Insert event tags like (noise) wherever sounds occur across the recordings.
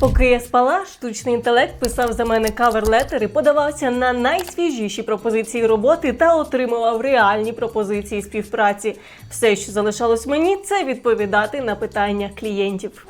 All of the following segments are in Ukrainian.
Поки я спала, штучний інтелект писав за мене кавер-летери, подавався на найсвіжіші пропозиції роботи та отримував реальні пропозиції співпраці. Все, що залишалось мені, це відповідати на питання клієнтів.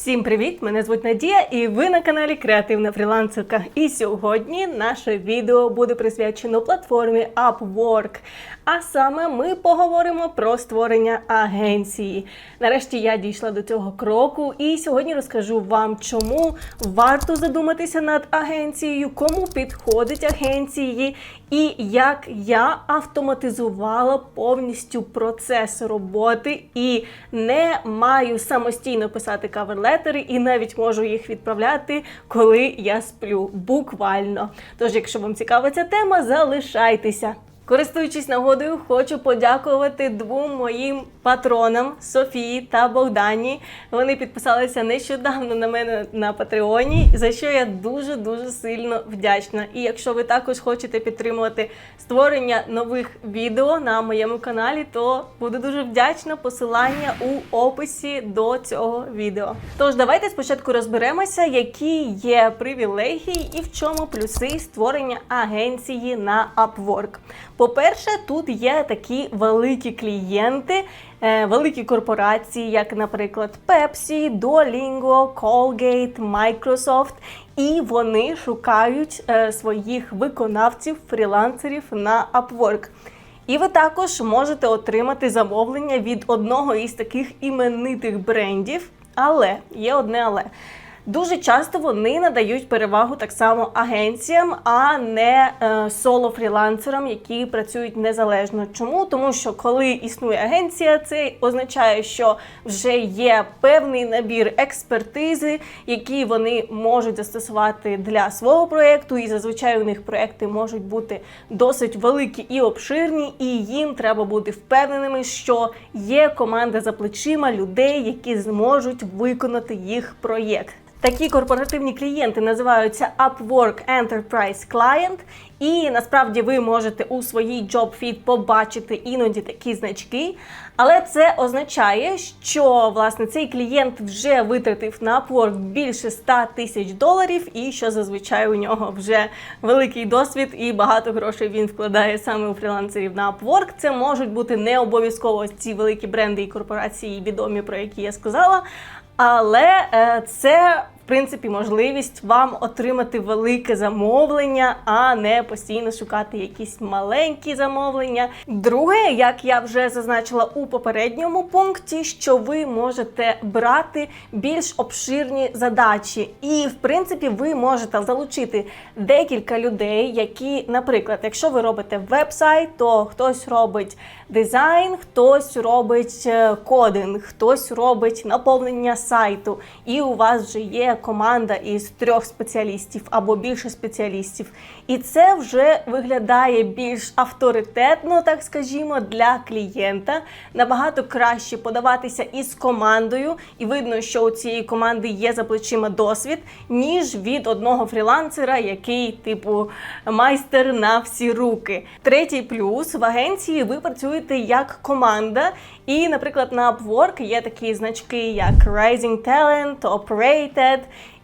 Всім привіт! Мене звуть Надія, і ви на каналі Креативна фрілансерка. І сьогодні наше відео буде присвячено платформі Upwork. А саме ми поговоримо про створення агенції. Нарешті я дійшла до цього кроку, і сьогодні розкажу вам, чому варто задуматися над агенцією, кому підходить агенції, і як я автоматизувала повністю процес роботи і не маю самостійно писати каверлетери, і навіть можу їх відправляти, коли я сплю. Буквально. Тож, якщо вам цікава ця тема, залишайтеся. Користуючись нагодою, хочу подякувати двом моїм патронам Софії та Богдані. Вони підписалися нещодавно на мене на Патреоні, за що я дуже дуже сильно вдячна. І якщо ви також хочете підтримувати створення нових відео на моєму каналі, то буду дуже вдячна. Посилання у описі до цього відео. Тож давайте спочатку розберемося, які є привілегії і в чому плюси створення агенції на Upwork. По-перше, тут є такі великі клієнти, е, великі корпорації, як, наприклад, Pepsi, Duolingo, Colgate, Microsoft, і вони шукають е, своїх виконавців, фрілансерів на Upwork. І ви також можете отримати замовлення від одного із таких іменитих брендів. Але є одне але. Дуже часто вони надають перевагу так само агенціям, а не е, соло-фрілансерам, які працюють незалежно. Чому? Тому що коли існує агенція, це означає, що вже є певний набір експертизи, які вони можуть застосувати для свого проєкту, і зазвичай у них проекти можуть бути досить великі і обширні, і їм треба бути впевненими, що є команда за плечима людей, які зможуть виконати їх проєкт. Такі корпоративні клієнти називаються Upwork Enterprise Client, і насправді ви можете у своїй JobFeed побачити іноді такі значки. Але це означає, що власне цей клієнт вже витратив на Upwork більше 100 тисяч доларів, і що зазвичай у нього вже великий досвід і багато грошей він вкладає саме у фрілансерів на Upwork. Це можуть бути не обов'язково ці великі бренди і корпорації, відомі про які я сказала. Але е, це принципі можливість вам отримати велике замовлення, а не постійно шукати якісь маленькі замовлення. Друге, як я вже зазначила у попередньому пункті, що ви можете брати більш обширні задачі, і в принципі ви можете залучити декілька людей, які, наприклад, якщо ви робите веб-сайт, то хтось робить дизайн, хтось робить е, кодинг, хтось робить наповнення сайту, і у вас вже є команда із трьох спеціалістів або більше спеціалістів. І це вже виглядає більш авторитетно, так скажімо, для клієнта. Набагато краще подаватися із командою, і видно, що у цієї команди є за плечима досвід, ніж від одного фрілансера, який, типу, майстер на всі руки. Третій плюс в агенції ви працюєте як команда. І, наприклад, на Upwork є такі значки, як Rising Talent, Top Rated.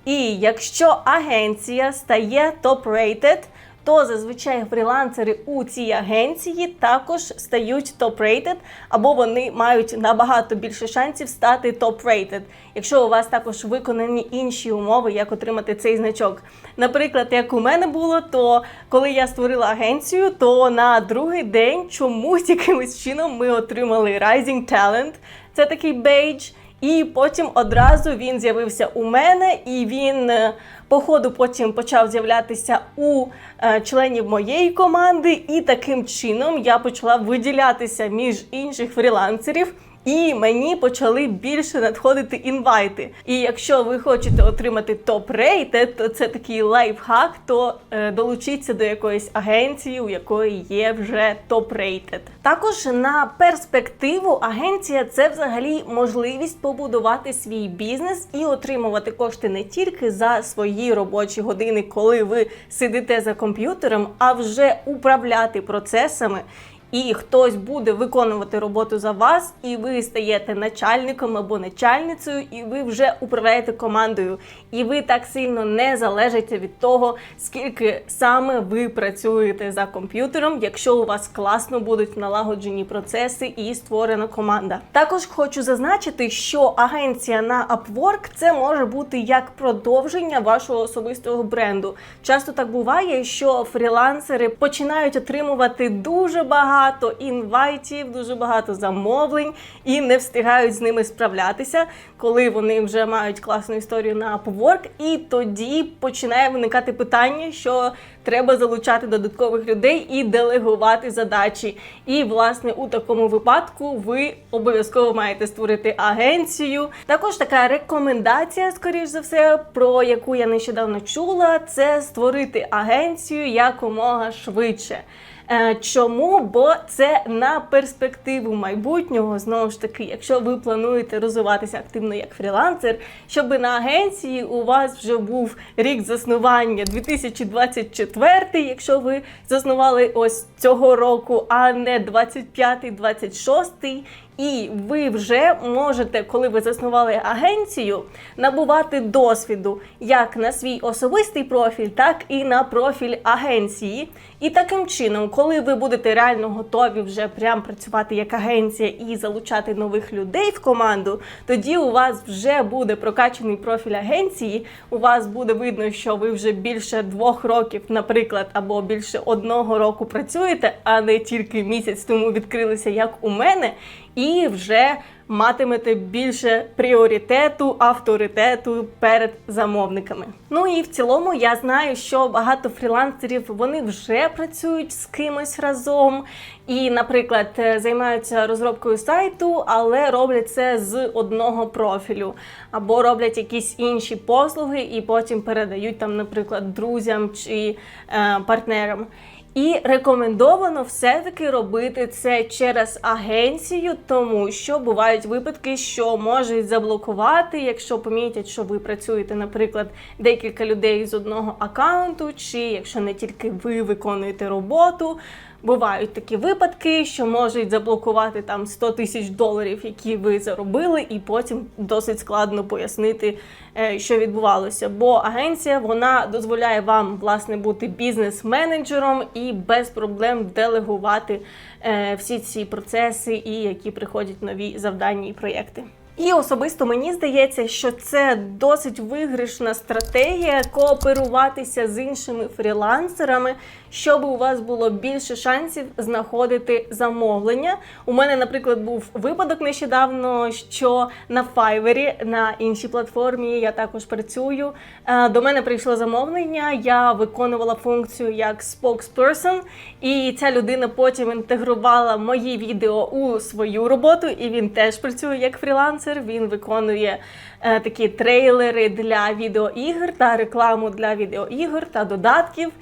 І якщо агенція стає топ-рейтед, то зазвичай фрілансери у цій агенції також стають топ-рейтед, або вони мають набагато більше шансів стати топ-рейтед, якщо у вас також виконані інші умови, як отримати цей значок. Наприклад, як у мене було, то коли я створила агенцію, то на другий день чомусь (laughs) якимось чином ми отримали Rising Talent. Це такий бейдж. І потім одразу він з'явився у мене, і він е, по ходу потім почав з'являтися у е, членів моєї команди, і таким чином я почала виділятися між інших фрілансерів. І мені почали більше надходити інвайти. І якщо ви хочете отримати топ-рейтед, то це такий лайфхак, то е, долучіться до якоїсь агенції, у якої є вже топ-рейтед. Також на перспективу агенція це взагалі можливість побудувати свій бізнес і отримувати кошти не тільки за свої робочі години, коли ви сидите за комп'ютером, а вже управляти процесами і хтось буде виконувати роботу за вас, і ви стаєте начальником або начальницею, і ви вже управляєте командою. І ви так сильно не залежите від того, скільки саме ви працюєте за комп'ютером, якщо у вас класно будуть налагоджені процеси і створена команда. Також хочу зазначити, що агенція на Upwork це може бути як продовження вашого особистого бренду. Часто так буває, що фрілансери починають отримувати дуже багато інвайтів, дуже багато замовлень і не встигають з ними справлятися, коли вони вже мають класну історію на Upwork. І тоді починає виникати питання, що треба залучати додаткових людей і делегувати задачі. І, власне, у такому випадку ви обов'язково маєте створити агенцію. Також така рекомендація, скоріш за все, про яку я нещодавно чула, це створити агенцію якомога швидше. Е, Чому? Бо це на перспективу майбутнього. Знову ж таки, якщо ви плануєте розвиватися активно як фрілансер, щоб на агенції у вас вже був рік заснування 2024, якщо ви заснували ось цього року, а не 25-26, і ви вже можете, коли ви заснували агенцію, набувати досвіду як на свій особистий профіль, так і на профіль агенції. І таким чином, коли ви будете реально готові вже прям працювати як агенція і залучати нових людей в команду, тоді у вас вже буде прокачаний профіль агенції. У вас буде видно, що ви вже більше двох років, наприклад, або більше одного року працюєте, а не тільки місяць тому відкрилися, як у мене і вже матимете більше пріоритету, авторитету перед замовниками. Ну і в цілому я знаю, що багато фрілансерів вони вже працюють з кимось разом. І, наприклад, е, займаються розробкою сайту, але роблять це з одного профілю, або роблять якісь інші послуги, і потім передають там, наприклад, друзям чи е, партнерам. І рекомендовано все-таки робити це через агенцію, тому що бувають випадки, що можуть заблокувати, якщо помітять, що ви працюєте, наприклад, декілька людей з одного аккаунту, чи якщо не тільки ви виконуєте роботу. Бувають такі випадки, що можуть заблокувати там 100 тисяч доларів, які ви заробили, і потім досить складно пояснити, е, що відбувалося. Бо агенція вона дозволяє вам власне бути бізнес-менеджером і без проблем делегувати е, всі ці процеси, і які приходять нові завдання і проєкти. І особисто мені здається, що це досить виграшна стратегія кооперуватися з іншими фрілансерами, щоб у вас було більше шансів знаходити замовлення. У мене, наприклад, був випадок нещодавно, що на Fiverr, на іншій платформі, я також працюю. е, До мене прийшло замовлення, я виконувала функцію як spokesperson, і ця людина потім інтегрувала мої відео у свою роботу, і він теж працює як фрілансер. Він виконує е, такі трейлери для відеоігр та рекламу для відеоігр та додатків.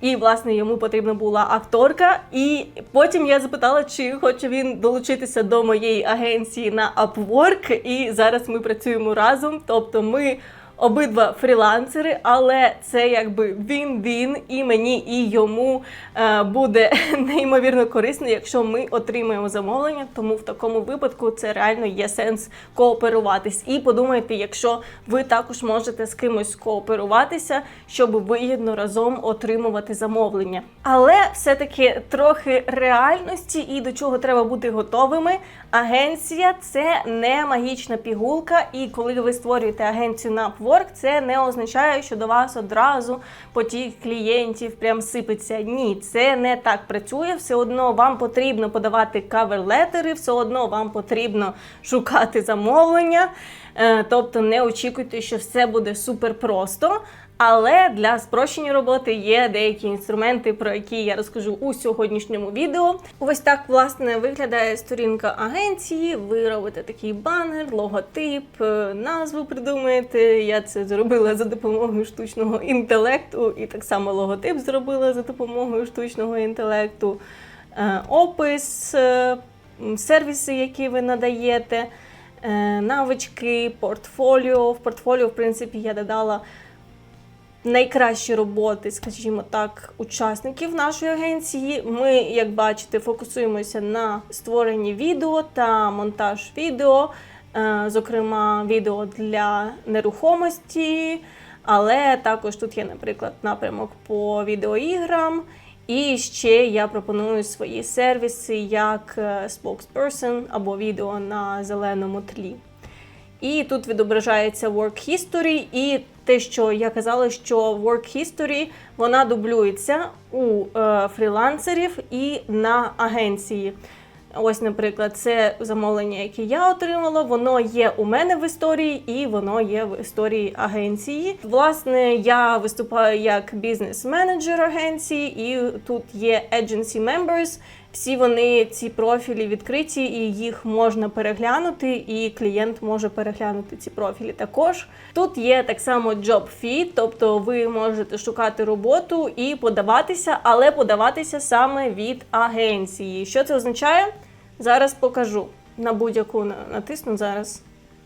І, власне, йому потрібна була акторка. І потім я запитала, чи хоче він долучитися до моєї агенції на Upwork. І зараз ми працюємо разом. Тобто ми обидва фрілансери, але це якби він-він, і мені, і йому е, буде (laughs) неймовірно корисно, якщо ми отримаємо замовлення. Тому в такому випадку це реально є сенс кооперуватись. І подумайте, якщо ви також можете з кимось кооперуватися, щоб вигідно разом отримувати замовлення. Але все-таки трохи реальності і до чого треба бути готовими. Агенція це не магічна пігулка, і коли ви створюєте агенцію на Upwork, це не означає, що до вас одразу потік клієнтів прям сипеться. Ні, це не так працює. Все одно вам потрібно подавати каверлетери, все одно вам потрібно шукати замовлення. Е, Тобто не очікуйте, що все буде супер просто. Але для спрощення роботи є деякі інструменти, про які я розкажу у сьогоднішньому відео. Ось так власне виглядає сторінка агенції. Ви робите такий банер, логотип, е, назву придумаєте. Я це зробила за допомогою штучного інтелекту, і так само логотип зробила за допомогою штучного інтелекту, Е, опис, е, сервіси, які ви надаєте, навички, портфоліо. В портфоліо, в принципі, я додала найкращі роботи, скажімо так, учасників нашої агенції. Ми, як бачите, фокусуємося на створенні відео та монтаж відео, е, зокрема, відео для нерухомості. Але також тут є, наприклад, напрямок по відеоіграм. І ще я пропоную свої сервіси як е, spokesperson або відео на зеленому тлі. І тут відображається Work History, і те, що я казала, що Work History вона дублюється у е, фрілансерів і на агенції. Ось, наприклад, це замовлення, яке я отримала, воно є у мене в історії, і воно є в історії агенції. Власне, я виступаю як бізнес-менеджер агенції, і тут є agency members. Всі вони ці профілі відкриті, і їх можна переглянути, і клієнт може переглянути ці профілі також. Тут є так само job feed, тобто ви можете шукати роботу і подаватися, але подаватися саме від агенції. Що це означає? Зараз покажу. На будь-яку на- натисну зараз.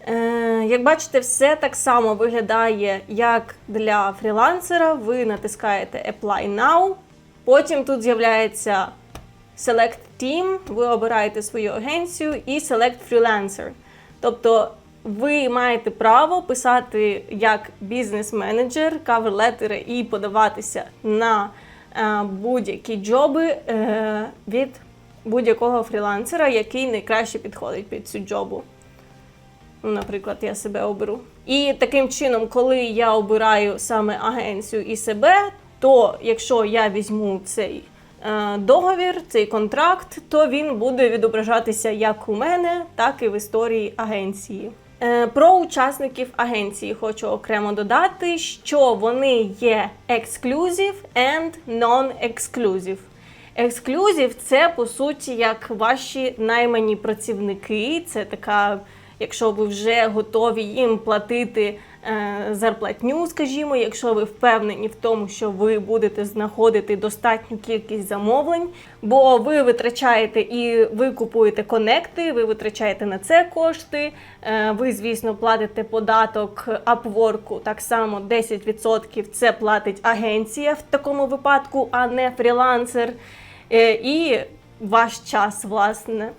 Е, як бачите, все так само виглядає, як для фрілансера. Ви натискаєте Apply Now. Потім тут з'являється Select Team, ви обираєте свою агенцію і Select Freelancer. Тобто ви маєте право писати як бізнес-менеджер кавер-летери і подаватися на е, будь-які джоби е, від будь-якого фрілансера, який найкраще підходить під цю джобу. Наприклад, я себе оберу. І таким чином, коли я обираю саме агенцію і себе, то якщо я візьму цей договір, цей контракт, то він буде відображатися як у мене, так і в історії агенції. Е, Про учасників агенції хочу окремо додати, що вони є exclusive and non-exclusive. Ексклюзив це по суті як ваші наймані працівники. Це така, якщо ви вже готові їм платити е, зарплатню, скажімо, якщо ви впевнені в тому, що ви будете знаходити достатню кількість замовлень, бо ви витрачаєте і ви купуєте конекти, ви витрачаєте на це кошти. е, ви, звісно, платите податок Upwork, так само 10% це платить агенція в такому випадку, а не фрілансер. Е, і ваш час, власне.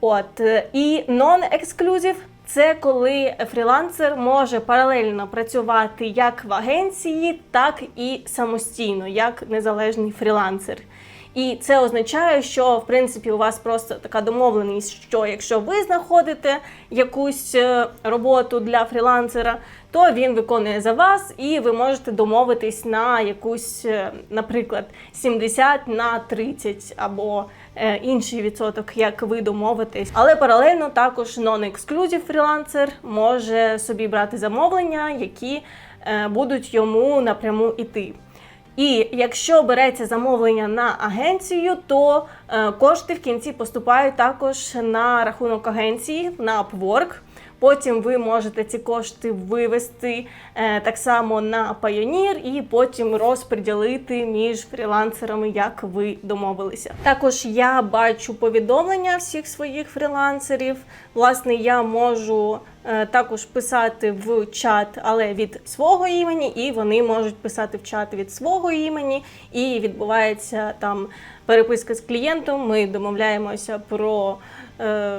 От е, і non-exclusive – це коли фрілансер може паралельно працювати як в агенції, так і самостійно, як незалежний фрілансер. І це означає, що в принципі у вас просто така домовленість, що якщо ви знаходите якусь е, роботу для фрілансера, то він виконує за вас, і ви можете домовитись на якусь, е, наприклад, 70 на 30 або е, інший відсоток, як ви домовитесь. Але паралельно також non-exclusive фрілансер може собі брати замовлення, які будуть йому напряму іти. І якщо береться замовлення на агенцію, то е, кошти в кінці поступають також на рахунок агенції на Upwork. Потім ви можете ці кошти вивести е, так само на Payoneer і потім розподілити між фрілансерами, як ви домовилися. Також я бачу повідомлення всіх своїх фрілансерів. Власне, я можу е, також писати в чат, але від свого імені, і вони можуть писати в чат від свого імені, і відбувається там переписка з клієнтом. Ми домовляємося про. Е,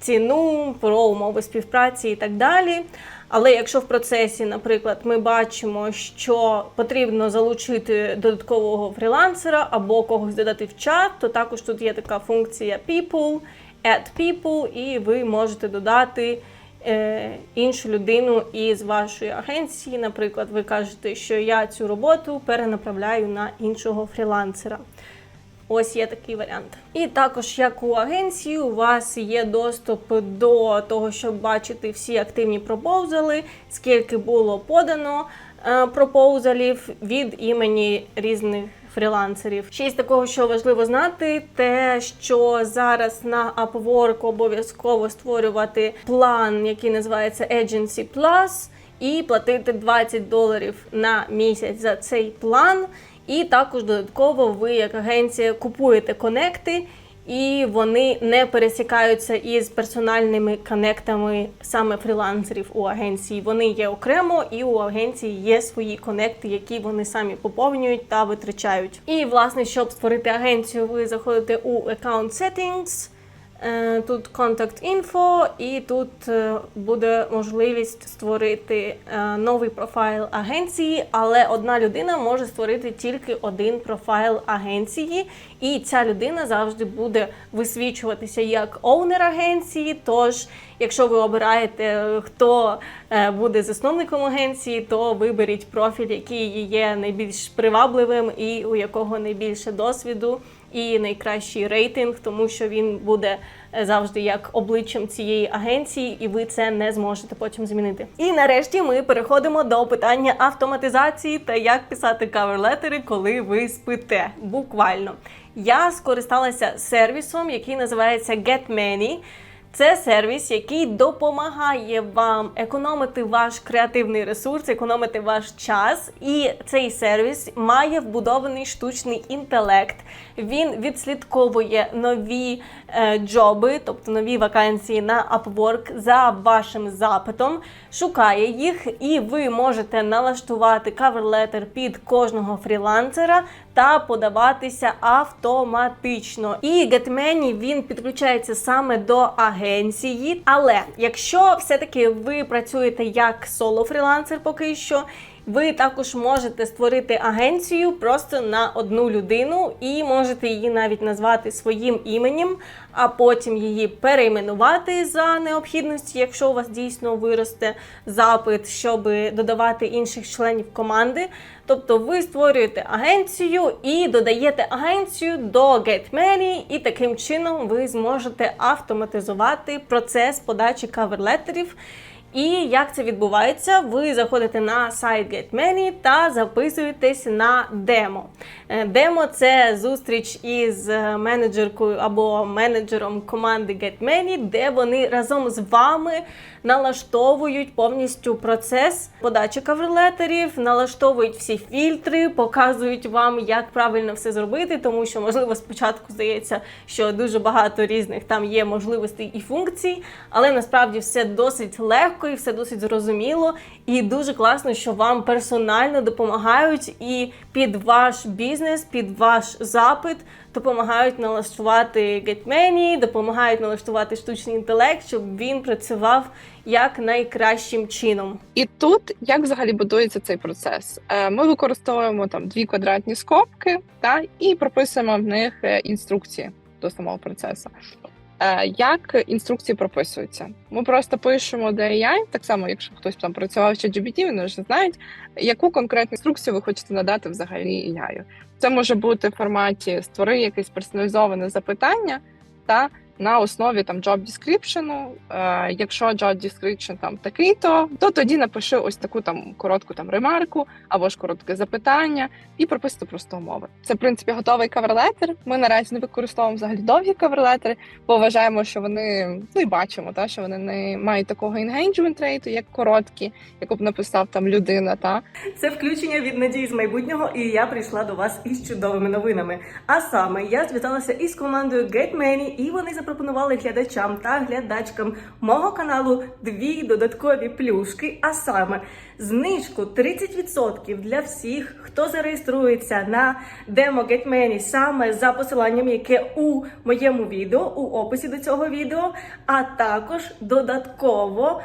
ціну, про умови співпраці і так далі. Але якщо в процесі, наприклад, ми бачимо, що потрібно залучити додаткового фрілансера або когось додати в чат, то також тут є така функція People, Add People, і ви можете додати е, іншу людину із вашої агенції. Наприклад, ви кажете, що я цю роботу перенаправляю на іншого фрілансера. Ось є такий варіант. І також, як у агенції, у вас є доступ до того, щоб бачити всі активні пропозали, скільки було подано е, пропозалів від імені різних фрілансерів. Ще із такого, що важливо знати, те, що зараз на Upwork обов'язково створювати план, який називається Agency Plus, і платити 20 доларів на місяць за цей план. І також додатково ви, як агенція, купуєте конекти і вони не пересікаються із персональними конектами саме фрілансерів у агенції. Вони є окремо, і у агенції є свої конекти, які вони самі поповнюють та витрачають. І власне, щоб створити агенцію, ви заходите у Account Settings, Тут контакт інфо, і тут е, буде можливість створити е, новий профайл агенції, але одна людина може створити тільки один профайл агенції, і ця людина завжди буде висвічуватися як оунер агенції. Тож, якщо ви обираєте, е, хто е, буде засновником агенції, то виберіть профіль, який є найбільш привабливим і у якого найбільше досвіду і найкращий рейтинг, тому що він буде е, завжди як обличчям цієї агенції, і ви це не зможете потім змінити. І нарешті ми переходимо до питання автоматизації та як писати каверлетери, коли ви спите. Буквально я скористалася сервісом, який називається GetMany. Це сервіс, який допомагає вам економити ваш креативний ресурс, економити ваш час. І цей сервіс має вбудований штучний інтелект. Він відслідковує нові е, джоби, тобто нові вакансії на Upwork за вашим запитом, шукає їх, і ви можете налаштувати каверлетер під кожного фрілансера та подаватися автоматично. І GetMany він підключається саме до агенції. Але якщо все-таки ви працюєте як соло-фрілансер поки що. Ви також можете створити агенцію просто на одну людину і можете її навіть назвати своїм іменем, а потім її перейменувати за необхідності, якщо у вас дійсно виросте запит, щоб додавати інших членів команди. Тобто ви створюєте агенцію і додаєте агенцію до GetMany, і таким чином ви зможете автоматизувати процес подачі каверлетерів. І як це відбувається? Ви заходите на сайт GetMany та записуєтесь на демо. Е, Демо це зустріч із менеджеркою або менеджером команди GetMany, де вони разом з вами налаштовують повністю процес подачі каверлетерів, налаштовують всі фільтри, показують вам, як правильно все зробити, тому що можливо спочатку здається, що дуже багато різних там є можливостей і функцій, але насправді все досить легко і все досить зрозуміло. І дуже класно, що вам персонально допомагають і під ваш бізнес, під ваш запит допомагають налаштувати GetMany, допомагають налаштувати штучний інтелект, щоб він працював як найкращим чином. І тут як взагалі будується цей процес? Е, Ми використовуємо там дві квадратні скобки, та і прописуємо в них е, інструкції до самого процесу. Е, Як інструкції прописуються? Ми просто пишемо до AI, так само, якщо хтось там працював в ChatGPT, вони вже знають, яку конкретну інструкцію ви хочете надати взагалі AI. Це може бути в форматі створи якесь персоналізоване запитання та на основі там job description. Е, якщо job description там такий, то то тоді напиши ось таку там коротку там ремарку або ж коротке запитання і прописати просто умови. Це в принципі готовий каверлетер. Ми наразі не використовуємо взагалі довгі каверлетери, бо вважаємо, що вони ну і бачимо, та що вони не мають такого engagement rate, як короткі, яку б написав там людина. Та Це включення від надії з майбутнього, і я прийшла до вас із чудовими новинами. А саме я зв'язалася із командою GetMany, і вони запропонували глядачам та глядачкам мого каналу дві додаткові плюшки. А саме знижку 30% для всіх, хто зареєструється на демо GetMany саме за посиланням, яке у моєму відео, у описі до цього відео, а також додатково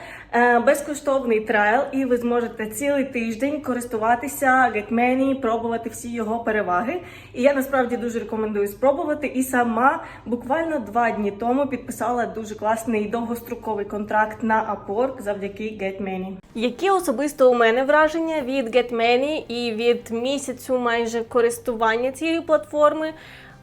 безкоштовний трайл, і ви зможете цілий тиждень користуватися GetMany, пробувати всі його переваги. І я насправді дуже рекомендую спробувати. І сама буквально два дні тому підписала дуже класний довгостроковий контракт на Upwork завдяки GetMany. Які особисто у мене враження від GetMany і від місяцю майже користування цією платформи?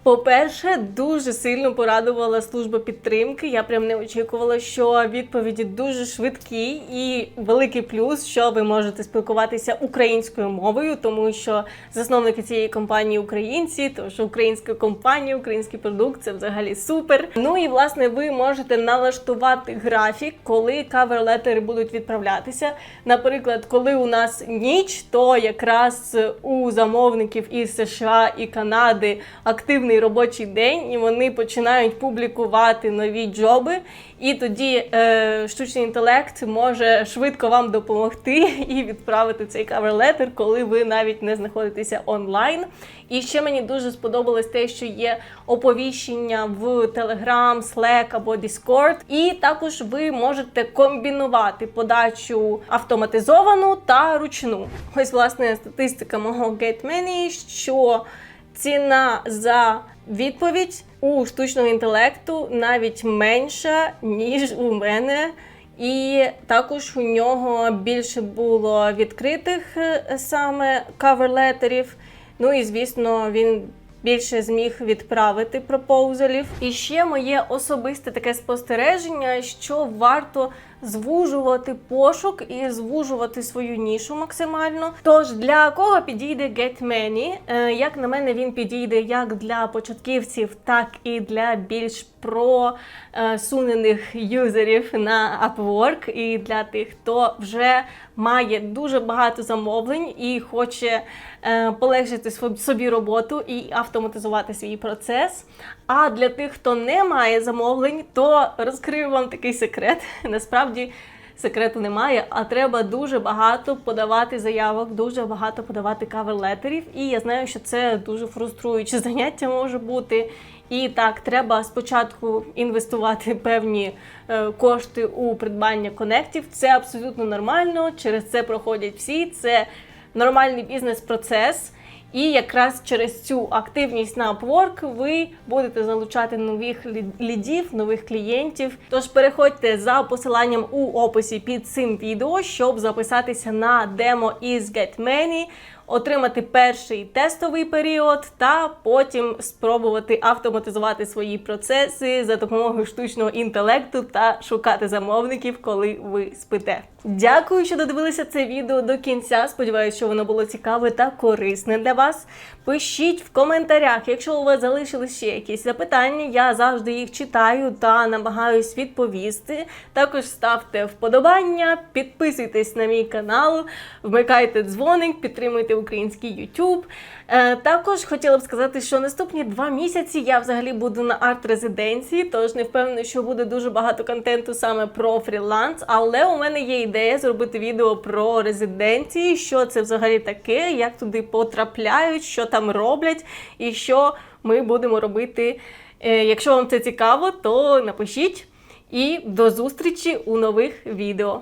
По-перше, дуже сильно порадувала служба підтримки. Я прям не очікувала, що відповіді дуже швидкі і великий плюс, що ви можете спілкуватися українською мовою, тому що засновники цієї компанії українці, тож українська компанія, український продукт це взагалі супер. Ну і власне ви можете налаштувати графік, коли каверлетери будуть відправлятися. Наприклад, коли у нас ніч, то якраз у замовників із США і Канади активний активний робочий день, і вони починають публікувати нові джоби. І тоді е, штучний інтелект може швидко вам допомогти і відправити цей кавер-летер, коли ви навіть не знаходитеся онлайн. І ще мені дуже сподобалось те, що є оповіщення в Telegram, Slack або Discord. І також ви можете комбінувати подачу автоматизовану та ручну. Ось власне статистика мого GetMany, що ціна за відповідь у штучного інтелекту навіть менша, ніж у мене. І також у нього більше було відкритих е, саме каверлетерів. Ну і звісно, він більше зміг відправити пропоузалів. І ще моє особисте таке спостереження, що варто звужувати пошук і звужувати свою нішу максимально. Тож для кого підійде GetMany? Е, Як на мене, він підійде як для початківців, так і для більш просунених юзерів на Upwork, і для тих, хто вже має дуже багато замовлень і хоче е, полегшити собі роботу і автоматизувати свій процес. А для тих, хто не має замовлень, то розкрию вам такий секрет. (laughs) Насправді секрету немає, а треба дуже багато подавати заявок, дуже багато подавати каверлетерів. І я знаю, що це дуже фруструюче (laughs) заняття може бути. І так, треба спочатку інвестувати певні е, кошти у придбання конектів. Це абсолютно нормально. Через це проходять всі. Це нормальний бізнес-процес. І якраз через цю активність на Upwork ви будете залучати нових лі- лідів, нових клієнтів. Тож переходьте за посиланням у описі під цим відео, щоб записатися на демо із GetMany, отримати перший тестовий період та потім спробувати автоматизувати свої процеси за допомогою штучного інтелекту та шукати замовників, коли ви спите. Дякую, що додивилися це відео до кінця. Сподіваюся, що воно було цікаве та корисне для вас. Пишіть в коментарях, якщо у вас залишились ще якісь запитання, я завжди їх читаю та намагаюсь відповісти. Також ставте вподобання, підписуйтесь на мій канал, вмикайте дзвоник, підтримуйте український YouTube. Е, також хотіла б сказати, що наступні два місяці я взагалі буду на арт-резиденції, тож не впевнена, що буде дуже багато контенту саме про фріланс. Але у мене є ідея зробити відео про резиденції, що це взагалі таке, як туди потрапляють, що там роблять, і що ми будемо робити. Е, Якщо вам це цікаво, то напишіть і до зустрічі у нових відео.